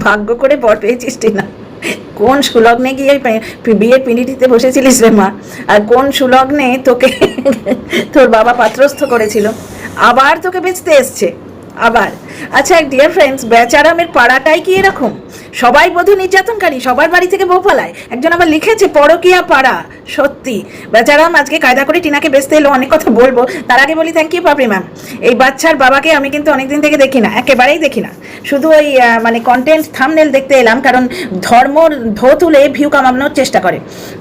ভাগ্য করে বর পেয়েছিস না? কোন সুলগ্নে গিয়ে বিয়ের পিঁড়িটিতে বসেছিলিস রে মা? আর কোন সুলগ্নে তোকে তোর বাবা পাত্রস্থ করেছিল? আবার তোকে বেচতে এসছে। আবার। আচ্ছা ডিয়ার ফ্রেন্ডস বেচারামের পাড়াটাই কি এরকম? সবাই বধূ নির্যাতনকারী, সবার বাড়ি থেকে বউ পালায়। একজন আবার লিখেছে, পরকিয়া পাড়া। সত্যি। বেচারাম আজকে কায়দা করে টিনাকে বেচতে এলো, অনেক কথা বলব। তার আগে বলি থ্যাংক ইউ পাপড়ি ম্যাম এই বাচ্চার বাবাকে আমি কিন্তু অনেকদিন থেকে দেখি না, একেবারেই দেখি না। শুধু ওই মানে কন্টেন্ট থামনেল দেখতে এলাম, কারণ ধর্মর ধো তুলে ভিউ কামানোর চেষ্টা করে।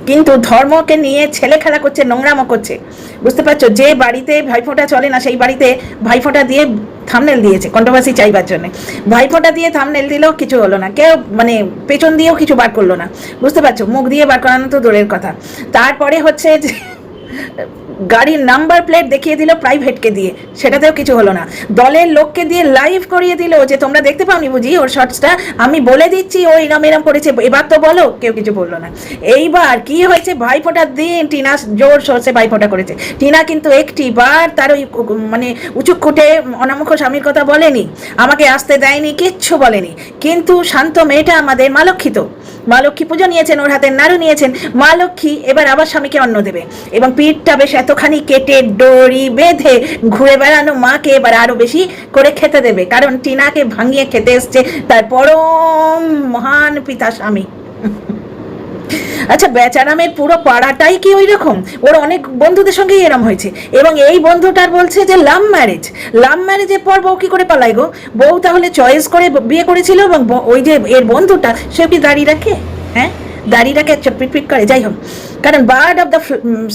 কিন্তু ধর্মকে নিয়ে ছেলে খেলা করছে, নোংরামো করছে। বুঝতে পারছ? যে বাড়িতে ভাইফোঁটা চলে না, সেই বাড়িতে ভাইফোঁটা দিয়ে থামনেল দিয়েছে কন্ট্রোভার্সি চাইবার জন্য। ভাইফোঁটা দিয়ে থামনেল দিলেও কিছু হলো না। কেউ মানে পেছন দিয়েও কিছু বার করল না। বুঝতে পারছ? মুখ দিয়ে বার করানো তো দূরের কথা। তারপরে হচ্ছে যে গাড়ির নাম্বার প্লেট দেখিয়ে দিল প্রাইভেটকে দিয়ে। সেটাতেও কিছু হলো না। দলের লোককে দিয়ে লাইভ করিয়ে দিল যে, তোমরা দেখতে পাওনি বুঝি ওর শর্টসটা আমি বলে দিচ্ছি ও এরম এরম করেছে। এবার তো বলো, কেউ কিছু বলল না। এইবার কি হয়েছে? ভাইফোঁটার দিন টিনা জোর সরষে ভাইফোঁটা করেছে। টিনা কিন্তু একটি বার তার ওই মানে উঁচু খুঁটে অনামুখ স্বামীর কথা বলেনি। আমাকে আসতে দেয়নি, কিচ্ছু বলেনি। কিন্তু শান্ত মেয়েটা আমাদের মালক্ষিত। মা লক্ষ্মী পুজো নিয়েছেন, ওর হাতে নাড়ু নিয়েছেন, মা লক্ষ্মী এবার আবার স্বামীকে অন্ন দেবে। এবং পিঠটা বেশ এতখানি কেটে ডরি বেঁধে ঘুরে বেড়ানো মাকে এবার আরও বেশি করে খেতে দেবে। কারণ টিনাকে ভাঙিয়ে খেতে এসছে তার পরম মহান পিতা স্বামী। আচ্ছা বেচারামের পুরো পাড়াটাই কি ওই রকম ওর অনেক বন্ধুদের সঙ্গেই এরম হয়েছে। এবং এই বন্ধুটার বলছে যে লাভ ম্যারেজ লাভ ম্যারেজের পর বউ কি করে পালাই গো? বউ তাহলে চয়েস করে বিয়ে করেছিল এবং ওই যে এর বন্ধুটা সে কি দাড়ি রাখে? হ্যাঁ? দাড়ি রাখে পিট পিট করে, যাই হোক। কারণ bird of the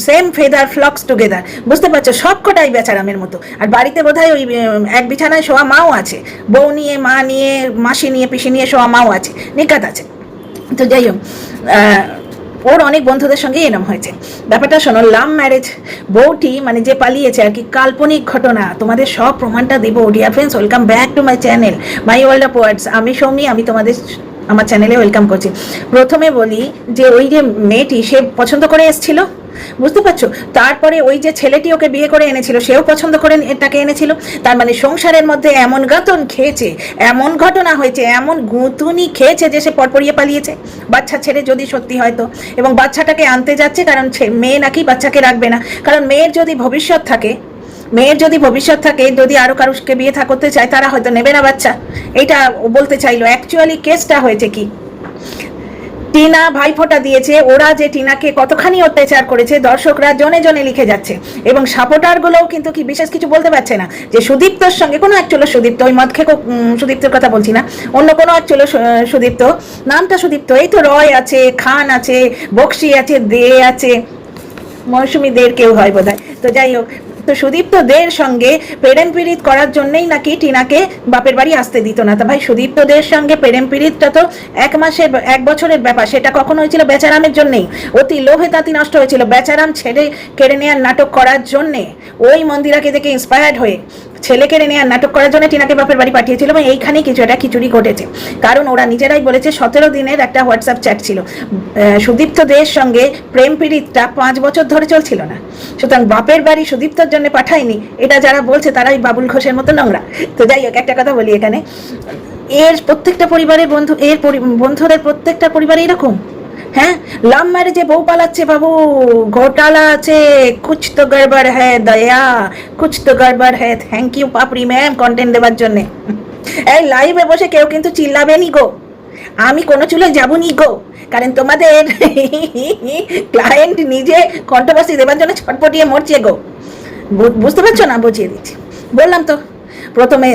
same feather flocks together বুঝতে পারছ? সব কটাই বেচারামের মতো। আর বাড়িতে বোধহয় ওই এক বিছানায় শোয়া মাও আছে। বউ নিয়ে, মা নিয়ে, মাসি নিয়ে, পিসি নিয়ে শোয়া মাও আছে। নিকাত আছে। তো যাই হোক। ওর অনেক বন্ধুদের সঙ্গে এরম হয়েছে। ব্যাপারটা শোনো লাভ ম্যারেজ বউটি মানে যে পালিয়েছে আর কি, কাল্পনিক ঘটনা। তোমাদের সব প্রমাণটা দেবো। Dear friends welcome back to my channel my world of words আমি সৌমি, আমি তোমাদের আমার চ্যানেলে ওয়েলকাম করছি। প্রথমে বলি যে, ওই যে মেয়েটি, সে পছন্দ করে এসেছিল? বুঝতে পারছ? তারপরে ওই যে ছেলেটি ওকে বিয়ে করে এনেছিল, সেও পছন্দ করে তাকে এনেছিল। তার মানে সংসারের মধ্যে এমন গাতন খেয়েছে, এমন ঘটনা হয়েছে, এমন গুঁতুনি খেয়েছে যে সে পরপরিয়ে পালিয়েছে। বাচ্চা ছেড়ে যদি সত্যি হয়তো এবং বাচ্চাটাকে আনতে যাচ্ছে কারণ মেয়ে নাকি বাচ্চাকে রাখবে না। কারণ মেয়ের যদি ভবিষ্যৎ থাকে, মেয়ের যদি ভবিষ্যৎ থাকে, যদি আরও কারুকে বিয়ে করতে চায়, তারা হয়তো নেবে না বাচ্চা। এটা বলতে চাইলো। অ্যাকচুয়ালি কেসটা হয়েছে কি? টিনা ভাইফোঁটা দিয়েছে, ওরা যে টিনাকে কতখানি অত্যাচার করেছে, দর্শকরা জনে জনে লিখে যাচ্ছে। এবং সাপোর্টারগুলোও কিন্তু কি বিশেষ কিছু বলতে পারছে না, যে সুদীপ্তর সঙ্গে, কোনো এক চলো সুদীপ্ত, ওই মদ খেকো সুদীপ্তর কথা বলছি না, অন্য কোনো এক চলো সুদীপ্ত, নামটা সুদীপ্ত, এই তো রয় আছে, খান আছে, বক্সি আছে, দে আছে, মৌসুমি দের কেউ হয় বোধহয়। তো যাই হোক তো সুদীপ্ত দের সঙ্গে প্রেরেম পীড়িত করার জন্যই নাকি টিনাকে বাপের বাড়ি আসতে দিত না। তা ভাই সুদীপ্ত দের সঙ্গে প্রেরেম পীড়িতটা তো এক মাসের, এক বছরের ব্যাপার, সেটা কখন হয়েছিল বেচারামের জন্যেই? অতি লোভে তাঁতি নষ্ট হয়েছিল বেচারাম ছেড়ে, কেড়ে নেওয়ার নাটক করার জন্যে। ওই মন্দিরাকে দেখে ইন্সপায়ার্ড হয়ে ছেলে কেড়ে নেওয়ার নাটক করার জন্য টিনাকে বাপের বাড়ি পাঠিয়েছিল এবং এইখানেই কিছু একটা খিচুড়ি ঘটেছে। কারণ ওরা নিজেরাই বলেছে, সতেরো দিনের একটা হোয়াটসঅ্যাপ চ্যাট ছিল। সুদীপ্ত দের সঙ্গে প্রেম পীড়িতটা পাঁচ বছর ধরে চলছিল না। সুতরাং বাপের বাড়ি সুদীপ্তর জন্য পাঠায়নি। এটা যারা বলছে তারাই বাবুল ঘোষের মতো নোংরা। তো যাই হোক, একটা কথা বলি এখানে। এর প্রত্যেকটা পরিবারের বন্ধু, এর বন্ধুদের প্রত্যেকটা পরিবারে এরকম। হ্যাঁ? লাভ ম্যারেজে বউ পালাচ্ছে বাবু। ঘোটালা আছে। কুছ তো গড়বড় হ্যাঁ দয়া। কুছ তো গড়বড় হ্যাঁ thank you Papri ma'am content দেওয়ার জন্যে। এই লাইভে বসে কেউ কিন্তু চিল্লাবে নি গো। আমি কোনো চুলে যাব নি গো। কারণ তোমাদের ক্লায়েন্ট নিজে কন্ট্রোভার্সি দেওয়ার জন্য ছটপটিয়ে মরছে গো। বুঝতে পারছ না? বুঝিয়ে দিচ্ছি। বললাম তো প্রথমে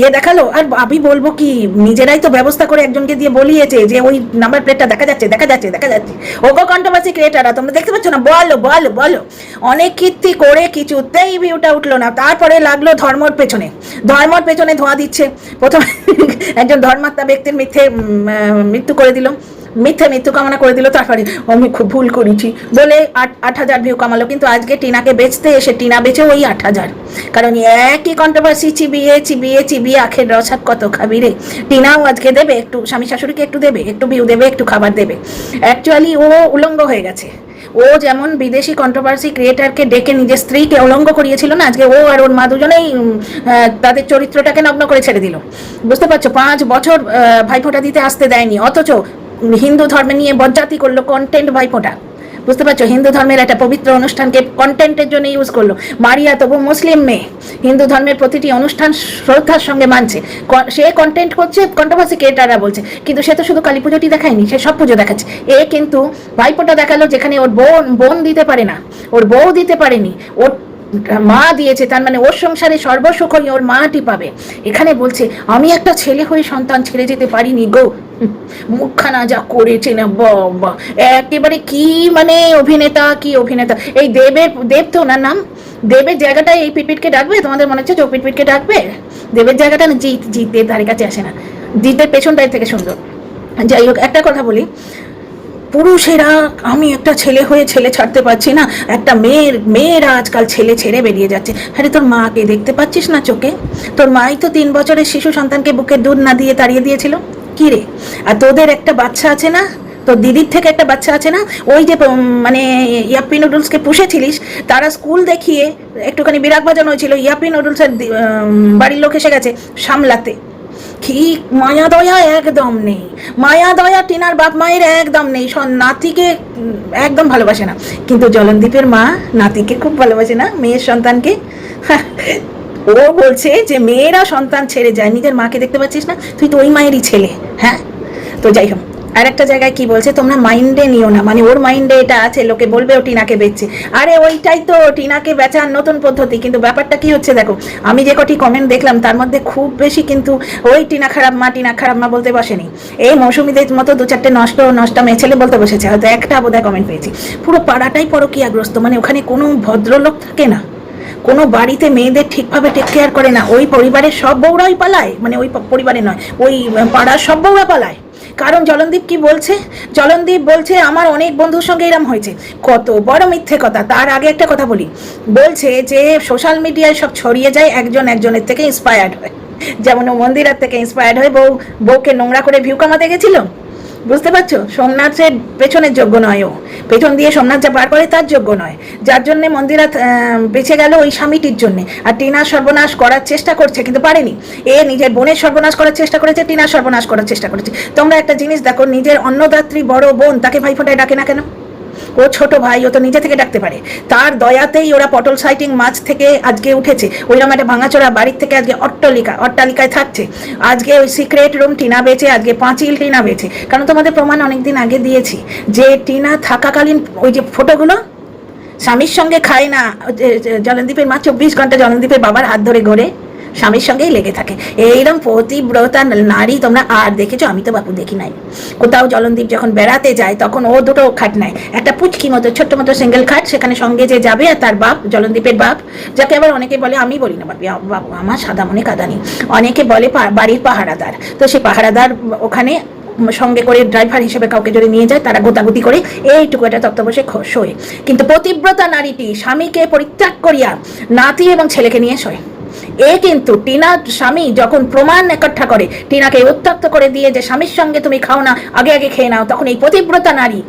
ইয়ে দেখাল, আর আমি বলব কি, নিজেরাই তো ব্যবস্থা করে একজনকে দিয়ে বলিয়েছে যে ওই নাম্বার প্লেটটা দেখা যাচ্ছে দেখা যাচ্ছে দেখা যাচ্ছে। ওগো কন্ট্রোভার্সি ক্রিয়েটাররা তোমরা দেখতে পাচ্ছ না? বলো বলো বলো। অনেক কীর্তি করে কিছুতেই ভিউটা উঠল না। তারপরে লাগল ধর্মর পেছনে। ধর্মর পেছনে ধোঁয়া দিচ্ছে। প্রথমে একজন ধর্মাত্মা ব্যক্তির মিথ্যে মৃত্যু করে দিল। মিথ্যে মৃত্যু কামনা করে দিল তারপরে, আমি খুব ভুল করেছি। বলে আট আট হাজার ভিউ কামালো। কিন্তু আজকে টিনাকে বেচতে এসে টিনা বেচে ওই আট হাজার। কারণ একই কন্ট্রোভার্সি চিবিয়ে চিবিয়ে চিবিয়ে আখের রস কত খাবি রে? টিনাও আজকে দেবে একটু, স্বামী শাশুড়িকে একটু দেবে, একটু ভিউ দেবে, একটু খাবার দেবে। অ্যাকচুয়ালি ও উলঙ্গ হয়ে গেছে। ও যেমন বিদেশি কন্ট্রোভার্সি ক্রিয়েটারকে ডেকে নিজের স্ত্রীকে অলঙ্গ করিয়েছিল না, আজকে ও আর ওর মা দুজনেই তাদের চরিত্রটাকে নগ্ন করে ছেড়ে দিল। বুঝতে পারছ? পাঁচ বছর ভাইফোঁটা দিতে আসতে দেয়নি, অথচ হিন্দু ধর্মে নিয়ে বজ্জাতি করল কন্টেন্ট ভাইফোঁটা বুঝতে পারছ? হিন্দু ধর্মের একটা পবিত্র অনুষ্ঠানকে কন্টেন্টের জন্য ইউজ করল। মারিয়া তবু মুসলিম মেয়ে। হিন্দু ধর্মের প্রতিটি অনুষ্ঠান শ্রদ্ধার সঙ্গে মানছে। সে কন্টেন্ট করছে কন্ট্রোভার্সি ক্রিয়েটাররা বলছে। কিন্তু সে তো শুধু কালী পুজোটি দেখায়নি, সে সব পুজো দেখাচ্ছে। এ কিন্তু ভাইপোটা দেখাল যেখানে ওর বোন বোন দিতে পারে না। ওর বউ দিতে পারেনি। ওর মা দিয়েছে, তার মানে ওর সংসারে সর্বসুখই ওর মাটি পাবে। এখানে বলছে, আমি একটা ছেলে হয়ে সন্তান ছেড়ে যেতে পারিনি গো। মুখখানা যা করেছে না, বাবা। একেবারে কি মানে অভিনেতা, কি অভিনেতা। এই দেবের, দেব তো ওনার নাম? দেবের জায়গাটা এই পিটপিটকে ডাকবে? তোমাদের মনে হচ্ছে চোখ পিটপিটকে ডাকবে? দেবের জায়গাটা না জিৎ জিতের ধারে কাছে আসে না। জিতের পেছনটাই থেকে সুন্দর। যাই হোক, একটা কথা বলি। পুরুষেরা, আমি একটা ছেলে হয়ে ছেলে ছাড়তে পারছি না, একটা মেয়ের, মেয়েরা আজকাল ছেলে ছেড়ে বেরিয়ে যাচ্ছে। আরে তোর মাকে দেখতে পাচ্ছিস না চোখে? তোর মাই তো তিন বছরের শিশু সন্তানকে বুকের দুধ না দিয়ে তাড়িয়ে দিয়েছিল। কি রে? আর তোদের একটা বাচ্চা আছে না? তোর দিদির থেকে একটা বাচ্চা আছে না? ওই যে মানে ইয়াপ্পি নুডলসকে পুষেছিলিস, তারা স্কুল দেখিয়ে একটুখানি বিরাগ বাজানো হয়েছিল। ইয়াপ্পি নুডলসের বাড়ির লোক এসে গেছে সামলাতে। কি মায়া দয়া একদম নেই। মায়া দয়া টিনার বাপ মায়ের একদম নেই। নাতিকে একদম ভালোবাসে না। কিন্তু জলনদীপের মা নাতিকে খুব ভালোবাসে না, মেয়ের সন্তানকে। ও বলছে যে, মেয়েরা সন্তান ছেড়ে যায়, নিজের মাকে দেখতে পাচ্ছিস না? তুই তো ওই মায়েরই ছেলে হ্যাঁ? তো যাই হোক। আর একটা জায়গায় কি বলছে, তোমরা মাইন্ডে নিও না। মানে ওর মাইন্ডে এটা আছে, লোকে বলবে ও টিনাকে বেচছে আরে ওইটাই তো, টিনাকে বেচার নতুন পদ্ধতি। কিন্তু ব্যাপারটা কি হচ্ছে দেখো, আমি যে কটি কমেন্ট দেখলাম, তার মধ্যে খুব বেশি কিন্তু ওই টিনা খারাপ মা, টিনা খারাপ মা বলতে বসেনি। এই মৌসুমিদের মতো দু চারটে নষ্ট নষ্ট মেয়ে ছেলে বলতে বসেছে। হয়তো একটা বোধহয় কমেন্ট পেয়েছি। পুরো পাড়াটাই পরকীয়াগ্রস্ত মানে ওখানে কোনো ভদ্রলোক থাকে না। কোনো বাড়িতে মেয়েদের ঠিকভাবে টেক কেয়ার করে না। ওই পরিবারের সব বউরাই পালায়। মানে ওই পরিবারে নয়, ওই পাড়ার সব বউরা পালায়। কারণ জলনদীপ কি বলছে? জলনদীপ বলছে, আমার অনেক বন্ধুর সঙ্গে এরম হয়েছে। কত বড় মিথ্যে কথা। তার আগে একটা কথা বলি। বলছে যে সোশ্যাল মিডিয়ায় সব ছড়িয়ে যায় একজন একজনের থেকে ইন্সপায়ার্ড হয়। যেমন মন্দিরার থেকে ইন্সপায়ার্ড হয়ে বউ, বউকে নোংরা করে ভিউ কামাতে গেছিল। বুঝতে পারছ? সোমনাথের পেছনের যোগ্য নয় ও। পেছন দিয়ে সোমনাথ যা পার করে, তার যোগ্য নয়। যার জন্যে মন্দিরা বেঁচে গেল ওই স্বামীটির জন্য। আর টিনা সর্বনাশ করার চেষ্টা করছে, কিন্তু পারেনি। এ নিজের বোনের সর্বনাশ করার চেষ্টা করেছে টিনা সর্বনাশ করার চেষ্টা করেছে। তোমরা একটা জিনিস দেখো, নিজের অন্নদাত্রী বড় বোন, তাকে ভাইফোঁটায় ডাকে না কেন? ও ছোট ভাই ও তো নিজে থেকে ডাকতে পারে। তার দয়াতেই ওরা পটল সাইটিং মাছ থেকে আজকে উঠেছে। ওইরকম একটা ভাঙাচোরা বাড়ির থেকে আজকে অট্টালিকা অট্টালিকায় থাকছে। আজকে ওই সিক্রেট রুম টিনা বেচে, আজকে পাঁচিল টিনা বেচে। কারণ তোমাদের প্রমাণ অনেকদিন আগে দিয়েছি যে টিনা থাকাকালীন ওই যে ফটোগুলো স্বামীর সঙ্গে খায় না জলনদীপের মা চব্বিশ ঘণ্টা জলনদীপের বাবার হাত ধরে ঘোরে। স্বামীর সঙ্গেই লেগে থাকে। এইরকম পতিব্রতা নারী তোমরা আর দেখেছ? আমি তো বাপু দেখি নাই। কোথাও জলনদীপ যখন বেড়াতে যায়, তখন ও দুটো খাট নেয়। একটা পুচকি মতো, ছোট্ট মতো সিঙ্গেল খাট, সেখানে সঙ্গে যে যাবে আর তার বাপ, জলনদীপের বাপ, যাকে আবার অনেকে বলে, আমি বলি না বাবু আমার সাদা মনে কাদানি অনেকে বলে বাড়ির পাহারাদার। তো সেই পাহারাদার ওখানে সঙ্গে করে ড্রাইভার হিসেবে কাউকে যদি নিয়ে যায়, তারা গোতাগুতি করে এইটুকু একটা তত্ত্ব বসে খ- শোয়। কিন্তু পতিব্রতা নারীটি স্বামীকে পরিত্যাগ করিয়া নাতি এবং ছেলেকে নিয়ে শোয়। এ কিন্তু টিনার স্বামী যখন প্রমাণ একঠা করে, টিনাকে উত্তক্ত করে দিয়ে যে স্বামীর সঙ্গে তুমি খাও না, আগে আগে খেয়ে নাও, তখন এই পতিব্রতা নারী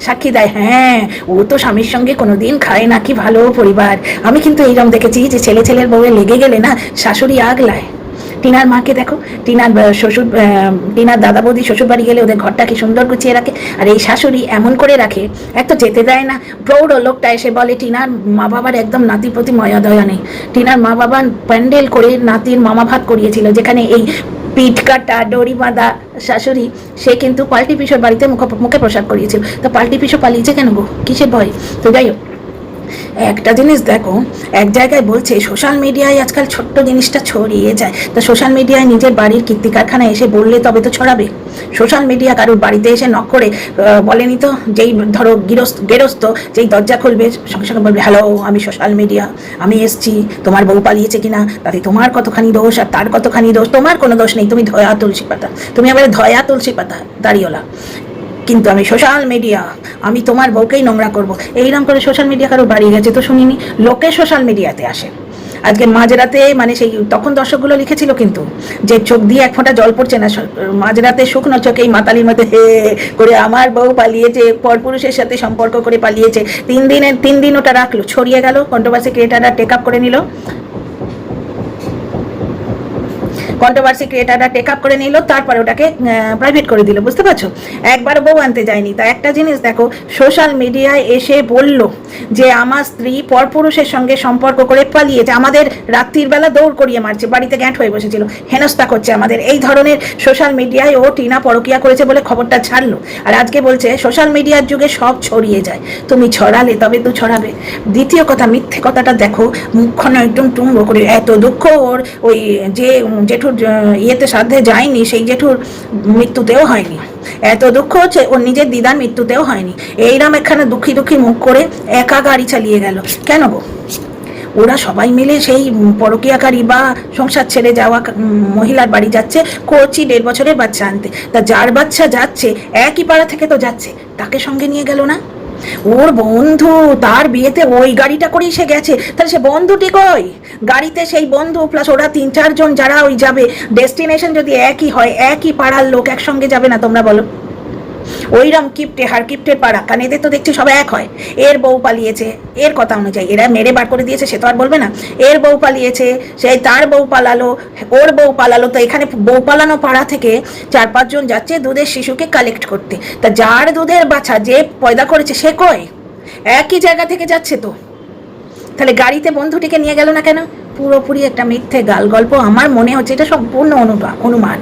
সাক্ষী দেয় হ্যাঁ ও তো স্বামীর সঙ্গে কোনোদিন খায় না, কি ভালো পরিবার। আমি কিন্তু এইরকম দেখেছি যে ছেলে ছেলের বউয়ে লেগে গেলে না শাশুড়ি আগলায়। টিনার মাকে দেখো, টিনার শ্বশুর টিনার দাদা বৌদি শ্বশুর বাড়ি গেলে ওদের ঘরটাকে সুন্দর গুছিয়ে রাখে? আর এই শাশুড়ি এমন করে রাখে, এক তো যেতে দেয় না, প্রৌঢ় লোকটা এসে বলে, টিনার মা বাবার একদম নাতির প্রতি ময়াদয়া নেই। টিনার মা বাবা প্যান্ডেল করে নাতির মামা ভাত করিয়েছিল, যেখানে এই পিঠ কাটা ডরি বাঁধা শাশুড়ি, সে কিন্তু পাল্টি পিসোর বাড়িতে মুখ মুখে প্রসাদ করিয়েছিল। তো পাল্টি পিসো পালিয়েছে কেন গো? কিসের ভয়? তো যাই হোক একটা জিনিস দেখো, এক জায়গায় বলছে, সোশ্যাল মিডিয়ায় আজকাল ছোট্ট জিনিসটা ছড়িয়ে যায়। তো সোশ্যাল মিডিয়ায় নিজের বাড়ির কীর্তি কারখানায় এসে বললে তবে তো ছড়াবে। সোশ্যাল মিডিয়া কারোর বাড়িতে এসে নক করে বলেনি তো? যেই ধরো গৃহস্থ, গেরস্থ, যেই দরজা খুলবে, সঙ্গে সঙ্গে বলবে হ্যালো আমি সোশ্যাল মিডিয়া, আমি এসছি। তোমার বউ পালিয়েছে কিনা? তাতে তোমার কতখানি দোষ আর তার কতখানি দোষ? তোমার কোনো দোষ নেই। তুমি ধয়া তুলসী পাতা। তুমি আবার ধয়া তুলসী পাতা দাঁড়িওলা কিন্তু আমি সোশ্যাল মিডিয়া আমি তোমার বউকেই নোংরা করব। এইরকম করে সোশ্যাল মিডিয়া কারও বাড়ি গেছে তো শুনিনি। লোকে সোশ্যাল মিডিয়াতে আসে। আজকে মাঝরাতে মানে সেই তখন দর্শকগুলো লিখেছিল কিন্তু যে চোখ দিয়ে এক ফোঁটা জল পড়ছে না মাঝরাতে শুকনো চোখে এই মাতালির মধ্যে হে করে আমার বউ পালিয়েছে, পরপুরুষের সাথে সম্পর্ক করে পালিয়েছে। তিন দিনের, তিন দিন ওটা রাখল, ছড়িয়ে গেল কন্ট্রোভার্সি ক্রিয়েটাররা টেক আপ করে নিল। কন্ট্রোভার্সি ক্রিয়েটাররা টেক আপ করে নিল তারপরে ওটাকে প্রাইভেট করে দিল বুঝতে পারছ? একবার বউ আনতে যায়নি। তা একটা জিনিস দেখো সোশ্যাল মিডিয়ায় এসে বলল যে আমার স্ত্রী পরপুরুষের সঙ্গে সম্পর্ক করে পালিয়েছে আমাদের রাত্রির বেলা দৌড় করিয়ে মারছে বাড়িতে গ্যাঁট হয়ে বসেছিল হেনস্থা করছে আমাদের। এই ধরনের সোশ্যাল মিডিয়ায় ও টিনা পরকিয়া করেছে বলে খবরটা ছাড়লো। আর আজকে বলছে সোশ্যাল মিডিয়ার যুগে সব ছড়িয়ে যায়। তুমি ছড়ালে তবে তো ছড়াবে। দ্বিতীয় কথা মিথ্যে কথাটা দেখো মুখখানা একদম টুঙ্গো করে এত দুঃখ ওর ওই যে উম, ইয়েতে সাধ্যে যায়নি, সেই জেঠুর মৃত্যুতেও হয়নি। এত দুঃখ হচ্ছে, ওর নিজের দিদার মৃত্যুতেও হয়নি। এইরাম এখানে দুঃখী দুঃখী মুখ করে একা গাড়ি চালিয়ে গেল। কেন গো? ওরা সবাই মিলে সেই পরকীয়াকারী বা সংসার ছেড়ে যাওয়া মহিলার বাড়ি যাচ্ছে, কচি দেড় বছরের বাচ্চা আনতে। তা যার বাচ্চা যাচ্ছে, একই পাড়া থেকে তো যাচ্ছে, তাকে সঙ্গে নিয়ে গেল না? ওর বন্ধু, তার বিয়েতে ওই গাড়িটা করেই সে গেছে। তাহলে সে বন্ধুটি কই? গাড়িতে সেই বন্ধু প্লাস ওরা তিন, চারজন যারা ওই যাবে। ডেস্টিনেশন যদি একই হয়, একই পাড়ার লোক একসঙ্গে যাবে না তোমরা বলো। ওইরম কিপ্টে হার কিপ্টের পাড়া। কারণ এদের তো দেখছি সব এক হয়। এর বউ পালিয়েছে, এর কথা অনুযায়ী। এরা মেরে বার করে দিয়েছে, সে তো আর বলবে না। এর বউ পালিয়েছে সেই তার বউ পালালো, ওর বউ পালালো। তো এখানে বউ পালানো পাড়া থেকে চার পাঁচজন যাচ্ছে দুধের শিশুকে কালেক্ট করতে। তা যার দুধের বাছা যে পয়দা করেছে, সে কয় একই জায়গা থেকে যাচ্ছে তো। তাহলে গাড়িতে বন্ধুটিকে নিয়ে গেল না কেন? পুরোপুরি একটা মিথ্যে গাল গল্প। আমার মনে হচ্ছে এটা সম্পূর্ণ অনুমান।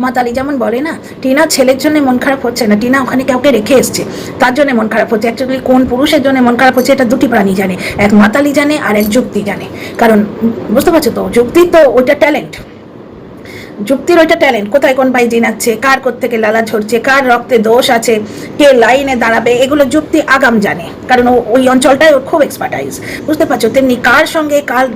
অনুমান মাতালি যেমন বলে না, টিনা ছেলের জন্য মন খারাপ হচ্ছে না। টিনা ওখানে কাউকে রেখে এসছে, তার জন্য মন খারাপ হচ্ছে। অ্যাকচুয়ালি কোন পুরুষের জন্য মন খারাপ হচ্ছে, এটা দুটি প্রাণী জানে। এক মাতালি জানে আর এক যুক্তি জানে। কারণ, বুঝতে পারছ তো? যুক্তি তো, ওইটা ট্যালেন্ট যুক্তির ওইটা ট্যালেন্ট কোথায় কোন ভাই জিনাচ্ছে কার থেকে লালা ঝরছে, কার রক্তে দোষ আছে, কে লাইনে দাঁড়াবে, এগুলো যুক্তি আগাম জানে। কারণ ওই অঞ্চলটায় ওর খুব এক্সপার্টাইজ বুঝতে পারছ? তেমনি কার সঙ্গে কার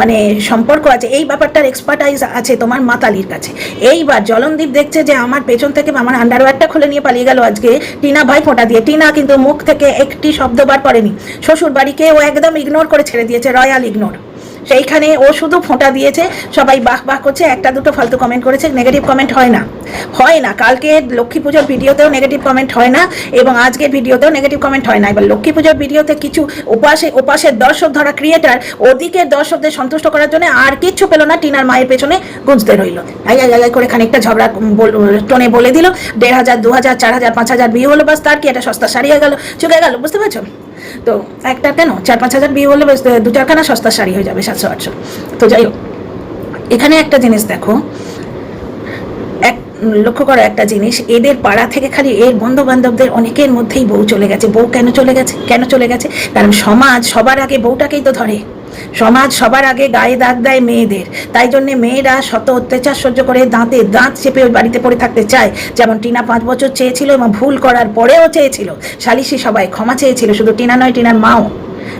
মানে সম্পর্ক আছে, এই ব্যাপারটার এক্সপার্টাইজ আছে তোমার মাতালির কাছে। এইবার জলনদীপ দেখছে যে আমার পেছন থেকে আমার আন্ডারওয়্যারটা খুলে নিয়ে পালিয়ে গেল আজকে। টিনা ভাই ফোঁটা দিয়ে। টিনা কিন্তু মুখ থেকে একটি শব্দ বার করেনি। শ্বশুর বাড়িকে ও একদম ইগনোর করে ছেড়ে দিয়েছে রয়্যাল ইগনোর সেইখানে ও শুধু ফোঁটা দিয়েছে, সবাই বাহ বাহ করছে, একটা দুটো ফালতু কমেন্ট করেছে নেগেটিভ কমেন্ট হয় না। হয় না, কালকে লক্ষ্মী পুজোর ভিডিওতেও নেগেটিভ কমেন্ট হয় না, এবং আজকে ভিডিওতেও নেগেটিভ কমেন্ট হয় না। এবার লক্ষ্মী পুজোর ভিডিওতে কিছু ওপাশে ওপাশের দর্শক ধরা ক্রিয়েটার ওদিকের দর্শকদের সন্তুষ্ট করার জন্য আর কিচ্ছু পেল না, টিনার মায়ের পেছনে গুঁজতে রইল। আই আই আই করে খানিকটা ঝগড়া টোনে বলে দিল, দেড় হাজার, দু হাজার, চার হাজার, পাঁচ হাজার বিয়ে হলো, বাস তার কি একটা সস্তা সারিয়ে গেল, চুকে গেল, বুঝতে পারছ? তো একটা কেন? চার পাঁচ হাজার বিয়ে হলে দু চারখানা সস্তা শাড়ি হয়ে যাবে সাতশো আটশো। তো যাই হোক, এখানে একটা জিনিস দেখো। এক লক্ষ্য করো একটা জিনিস, এদের পাড়া থেকে খালি এর বন্ধু বান্ধবদের অনেকের মধ্যেই বউ চলে গেছে। বউ কেন চলে গেছে? কেন চলে গেছে? কারণ সমাজ সবার আগে বউটাকেই তো ধরে। সমাজ সবার আগে গায়ে দাগ দেয় মেয়েদের। তাই জন্যে মেয়েরা শত অত্যাচার সহ্য করে দাঁতে দাঁত চেপে ওই বাড়িতে পড়ে থাকতে চায়। যেমন টিনা পাঁচ বছর চেয়েছিল এবং ভুল করার পরেও চেয়েছিল। সালিশি সবাই ক্ষমা চেয়েছিল, শুধু টিনা নয়, টিনার মাও।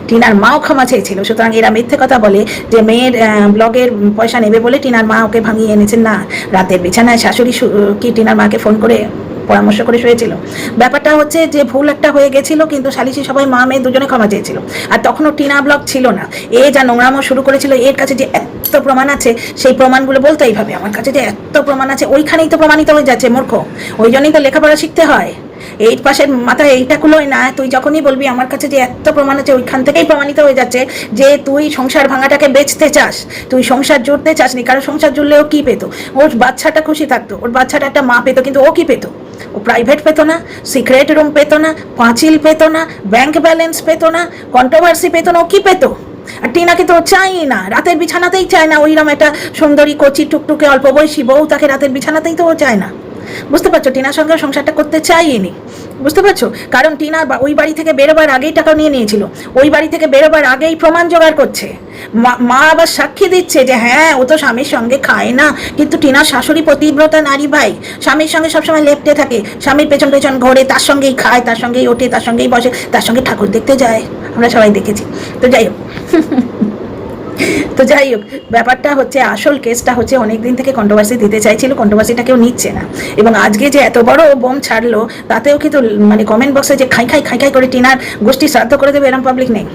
টিনার মাও ক্ষমা চেয়েছিল। সুতরাং এরা মিথ্যে কথা বলে যে মেয়ের ব্লগের পয়সা নেবে বলে টিনার মা ওকে ভাঙিয়ে এনেছেন না। রাতের বিছানায় শাশুড়ি কি টিনার মাকে ফোন করে? পরামর্শ করে শুয়েছিল। ব্যাপারটা হচ্ছে যে ভুল একটা হয়ে গেছিল, কিন্তু সালিশি সবাই মা মেয়ে দুজনে ক্ষমা চেয়েছিল। আর তখনও টিনা ব্লক ছিল না। এ যা নোংরামো শুরু করেছিল, এর কাছে যে এত প্রমাণ আছে, সেই প্রমাণগুলো বলতে এইভাবে আমার কাছে যে এত প্রমাণ আছে, ওইখানেই তো প্রমাণিত হয়ে যাচ্ছে, মূর্খ। ওই জন্যই তো লেখাপড়া শিখতে হয়। এই পাশের মাথায় এইটা কুলোয় না, তুই যখনই বলবি আমার কাছে যে এত প্রমাণ আছে, ওইখান থেকেই প্রমাণিত হয়ে যাচ্ছে যে তুই সংসার ভাঙাটাকে বেচতে চাস। তুই সংসার জুড়তে চাসনি, কারণ সংসার জুড়লে ও কি পেতো? ওর বাচ্চাটা খুশি থাকতো, ওর বাচ্চাটা একটা মা পেতো, কিন্তু ও কি পেতো? ও প্রাইভেট পেতো না সিক্রেট রুম পেতো না, পাঁচিল পেতো না ব্যাংক ব্যালেন্স পেতো না কন্ট্রোভার্সি পেতো না, ও কী পেতো? আর টিনাকে তো চাই না, রাতের বিছানাতেই চায় না ওইরকম একটা সুন্দরী কচি টুকটুকে অল্প বয়সী বউ তাকে রাতের বিছানাতেই তো ও চায় না। বুঝতে পারছ? টিনার সঙ্গে সংসারটা করতে চাইনি। বুঝতে পারছ? কারণ টিনা ওই বাড়ি থেকে বেরোবার আগেই টাকা নিয়ে নিয়েছিল। ওই বাড়ি থেকে বেরোবার আগেই প্রমাণ জোগাড় করছে। মা- আবার সাক্ষী দিচ্ছে যে হ্যাঁ ও তো স্বামীর সঙ্গে খায় না। কিন্তু টিনার শাশুড়ি পতিব্রতা নারী ভাই, স্বামীর সঙ্গে সবসময় লেপটে থাকে। স্বামীর পেছন পেছন ঘোরে, তার সঙ্গেই খায়, তার সঙ্গেই ওঠে, তার সঙ্গেই বসে, তার সঙ্গে ঠাকুর দেখতে যায়। আমরা সবাই দেখেছি। তো যাই হোক। তো যাই হোক, ব্যাপারটা হচ্ছে আসল কেসটা হচ্ছে অনেক দিন থেকে কন্ট্রোভার্সি দিতে চাইছিল কন্ট্রোভার্সিটা কেউ নিচ্ছে না। এবং আজকে যে এত বড় বোম ছাড়লো, তাতেও কিন্তু মানে কমেন্ট বক্সে যে খাই খাই খাই খাই করে টিনার গোষ্ঠী শ্রাদ্ধ করে দেবে এরম পাবলিক নেই।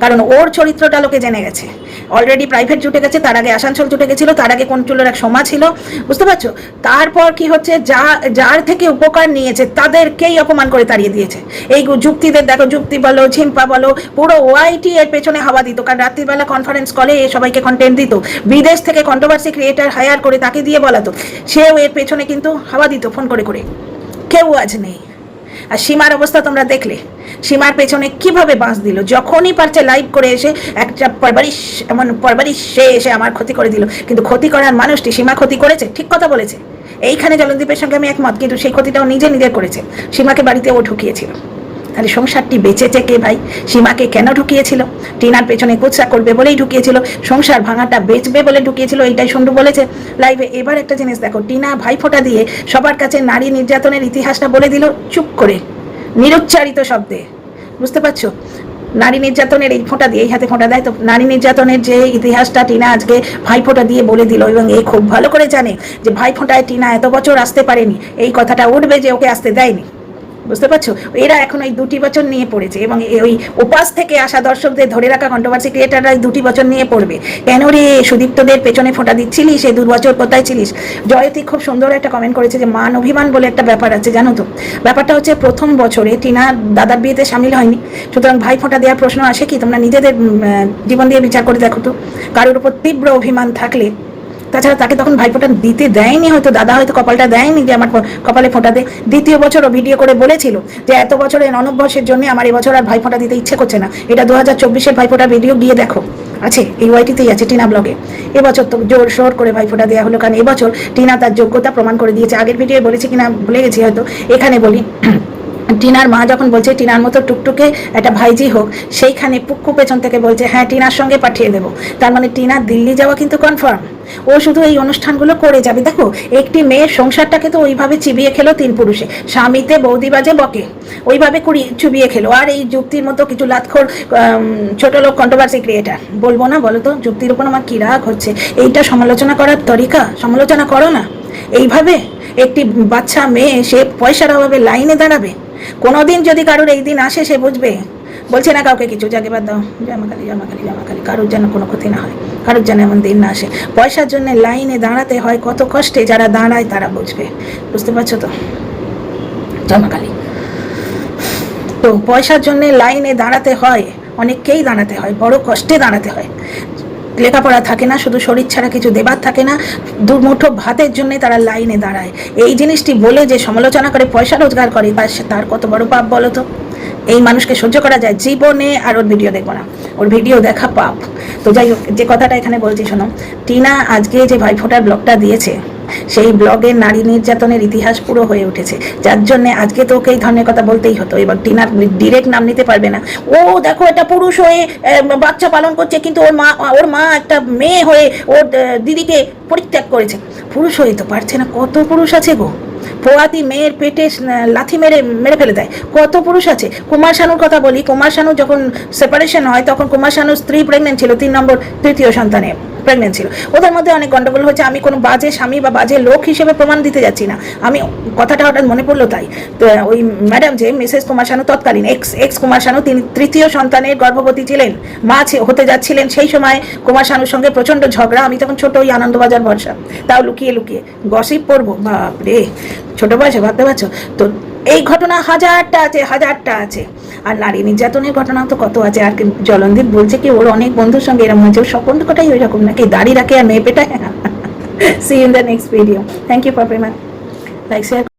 কারণ ওর চরিত্রটা লোকে জেনে গেছে। অলরেডি প্রাইভেট জুটে গেছে, তার আগে আসানসোল জুটে গেছিল, তার আগে কোন চুলোর এক সমা ছিল। বুঝতে পারছ? তারপর কি হচ্ছে, যা, যার থেকে উপকার নিয়েছে, তাদেরকেই অপমান করে তাড়িয়ে দিয়েছে। এই যুক্তিদের দেখো, যুক্তি বলো, ঝিম্পা বলো, পুরো ওয়াইটি এর পেছনে হাওয়া দিত। কারণ রাত্রিবেলা কনফারেন্স কলে এ সবাইকে কন্টেন্ট দিত। বিদেশ থেকে কন্ট্রোভার্সি ক্রিয়েটার হায়ার করে তাকে দিয়ে বলাতো। সেও এর পেছনে কিন্তু হাওয়া দিত ফোন করে করে। কেউ আজ নেই। আর সীমার অবস্থা তোমরা দেখলে। সীমার পেছনে কীভাবে বাঁশ দিল? যখনই পারছে লাইভ করে এসে একটা পরবারিশ, এমন পরবারিশ সে এসে আমার ক্ষতি করে দিল। কিন্তু ক্ষতি করার মানুষটি সীমা ক্ষতি করেছে? ঠিক কথা বলেছে। এইখানে জলদীপের সঙ্গে আমি একমত, কিন্তু সেই ক্ষতিটাও নিজে নিজে করেছে। সীমাকে বাড়িতে ও ঢুকিয়েছিল। তাহলে সংসারটি বেঁচেছে কে ভাই। সীমাকে কেন ঢুকিয়েছিল? টিনার পেছনে কুৎসা করবে বলেই ঢুকিয়েছিল। সংসার ভাঙাটা বেচবে বলে ঢুকিয়েছিল, এইটাই সন্ডু বলেছে। লাইভে এবার একটা জিনিস দেখো, টিনা ভাইফোঁটা দিয়ে সবার কাছে নারী নির্যাতনের ইতিহাসটা বলে দিল চুপ করে। নিরুচ্চারিত শব্দে। বুঝতে পারছ? নারী নির্যাতনের এই ফোঁটা দিয়ে, এই হাতে ফোঁটা দেয় তো, নারী নির্যাতনের যে ইতিহাসটা টিনা আজকে ভাইফোঁটা দিয়ে বলে দিল এবং এ খুব ভালো করে জানে যে ভাইফোঁটায় টিনা এত বছর আসতে পারেনি। এই কথাটা উঠবে যে ওকে আসতে দেয়নি। বুঝতে পারছ? এরা এখন ওই দুটি বছর নিয়ে পড়েছে এবং ওই উপাস থেকে আসা দর্শকদের ধরে রাখা কন্ট্রোভার্সি ক্রিয়েটাররা এই দুটি বছর নিয়ে পড়বে। কেন রে? সুদীপ্তদের পেছনে ফোঁটা দিচ্ছিলিস? এই দু বছর কোথায় ছিলিস? জয়তী খুব সুন্দর একটা কমেন্ট করেছে যে, মান অভিমান বলে একটা ব্যাপার আছে, জানো তো? ব্যাপারটা হচ্ছে প্রথম বছরে টিনা দাদার বিয়েতে সামিল হয়নি। সুতরাং ভাই ফোঁটা দেওয়ার প্রশ্ন আসে কি? তোমরা নিজেদের জীবন দিয়ে বিচার করে দেখো তো। কারোর উপর তীব্র অভিমান থাকলে তাছাড়া তাকে তখন ভাইফোঁটা দিতে দেয়নি, হয়তো দাদা হয়তো কপালটা দেয়নি যে আমার কপালে ফোঁটা দে। দ্বিতীয় বছরও ভিডিও করে বলেছিল যে এত বছরের অনভ্যাসের জন্য আমার এবছর আর ভাইফোঁটা দিতে ইচ্ছে করছে না। এটা দু হাজার চব্বিশের ভাইফোঁটা ভিডিও গিয়ে দেখো। আছে, এই ওয়াইটিতেই আছে টিনা ব্লগে। এবছর তো জোর শোর করে ভাইফোঁটা দেওয়া হলো কারণ এবছর টিনা তার যোগ্যতা প্রমাণ করে দিয়েছে। আগের ভিডিও বলেছি কিনা ভুলে গেছি হয়তো। এখানে বলি টিনার মা যখন বলছে, টিনার মতো টুকটুকে একটা ভাইজি হোক, সেইখানে পুক্কু পেছন থেকে বলছে হ্যাঁ টিনার সঙ্গে পাঠিয়ে দেবো। তার মানে টিনা দিল্লি যাওয়া কিন্তু কনফার্ম ও শুধু এই অনুষ্ঠানগুলো করে যাবে। দেখো, একটি মেয়ের সংসারটাকে তো ওইভাবে চিবিয়ে খেলো তিন পুরুষে। স্বামীতে বৌদি বাজে বকে। ওইভাবে কুড়ি চুবিয়ে খেলো। আর এই যুক্তির মতো কিছু লাতখোর ছোট লোক কন্ট্রোভার্সি ক্রিয়েটার বলব না, বলো তো, যুক্তির উপর আমার কী রাগ হচ্ছে? এইটা সমালোচনা করার তরিকা? সমালোচনা করো না। এইভাবে একটি বাচ্চা মেয়ে, সে পয়সার অভাবে লাইনে দাঁড়াবে। কোনোদিন যদি কারোর এই দিন আসে, সে বুঝবে। বলছে, না, কাউকে কিছু জাগে বাদ দাও। জামাকালি জামাকালি জামাকালি কারোর যেন কোনো ক্ষতি না হয়, কারোর যেন এমন দিন না আসে। পয়সার জন্য লাইনে দাঁড়াতে হয় কত কষ্টে, যারা দাঁড়ায় তারা বুঝবে। বুঝতে পারছ তো? জামাকালি তো পয়সার জন্য লাইনে দাঁড়াতে হয়, অনেককেই দাঁড়াতে হয়, বড় কষ্টে দাঁড়াতে হয়। লেখাপড়া থাকে না, শুধু শরীর ছাড়া কিছু দেবার থাকে না, দুর্মুঠো ভাতের জন্য তারা লাইনে দাঁড়ায়। এই জিনিসটি বলে যে সমালোচনা করে পয়সা রোজগার করে, বা তার কত বড় পাপ বলো তো? এই মানুষকে সহ্য করা যায় জীবনে, আর ওর ভিডিও দেখব না। ওর ভিডিও দেখা পাপ। তো যাই হোক, যে কথাটা এখানে বলছি, শোনো। টিনা আজকে যে ভাইফোঁটার ব্লগটা দিয়েছে সেই ব্লগে নারী নির্যাতনের ইতিহাস পুরো হয়ে উঠেছে। যার জন্য আজকে তো ওকে এই ধরনের কথা বলতেই হতো। এবার টিনার ডিরেক্ট নাম নিতে পারবে না। ও দেখো এটা পুরুষ হয়ে বাচ্চা পালন করছে, কিন্তু ওর মা ওর মা একটা মেয়ে হয়ে ওর দিদিকে পরিত্যাগ করেছে। পুরুষ হয়ে তো পারছে না। কত পুরুষ আছে গো? পোয়াতি মেয়ের পেটে লাথি মেরে মেরে ফেলে দেয়। কত পুরুষ আছে? কুমার শানুর কথা বলি। কুমার শানু যখন সেপারেশন হয়, তখন কুমার শানুর স্ত্রী প্রেগনেন্ট ছিল, তিন নম্বর, তৃতীয় সন্তানে প্রেগনেন্ট ছিল। ওদের মধ্যে অনেক গন্ডগোল হয়েছে। আমি কোনো বাজে স্বামী বা বাজে লোক হিসেবে প্রমাণ দিতে যাচ্ছি না। আমি কথাটা হঠাৎ মনে পড়ল তাই। তো ওই ম্যাডাম যে মিসেস কুমার শানু তৎকালীন এক্স এক্স কুমার শানু, তিনি তৃতীয় সন্তানের গর্ভবতী ছিলেন। মা হতে যাচ্ছিলেন সেই সময় কুমার শানুর সঙ্গে প্রচণ্ড ঝগড়া। আমি তখন ছোট, ওই আনন্দবাজার ভরসা তাও লুকিয়ে লুকিয়ে। গসিপ পড়ব? বাপ রে ছোট বয়সে ভাবতে পারছ? তো এই ঘটনা হাজারটা আছে হাজারটা আছে। আর নারী নির্যাতনের ঘটনা তো কত আছে। আর জলনদীপ বলছে কি, ওর অনেক বন্ধুর সঙ্গে এরকম হয়েছে। ওর সকল কটাই ওই রকম নাকি? দাঁড়িয়ে রাখে আর মেয়ে পেটায়? See in the next video thank you for payment like share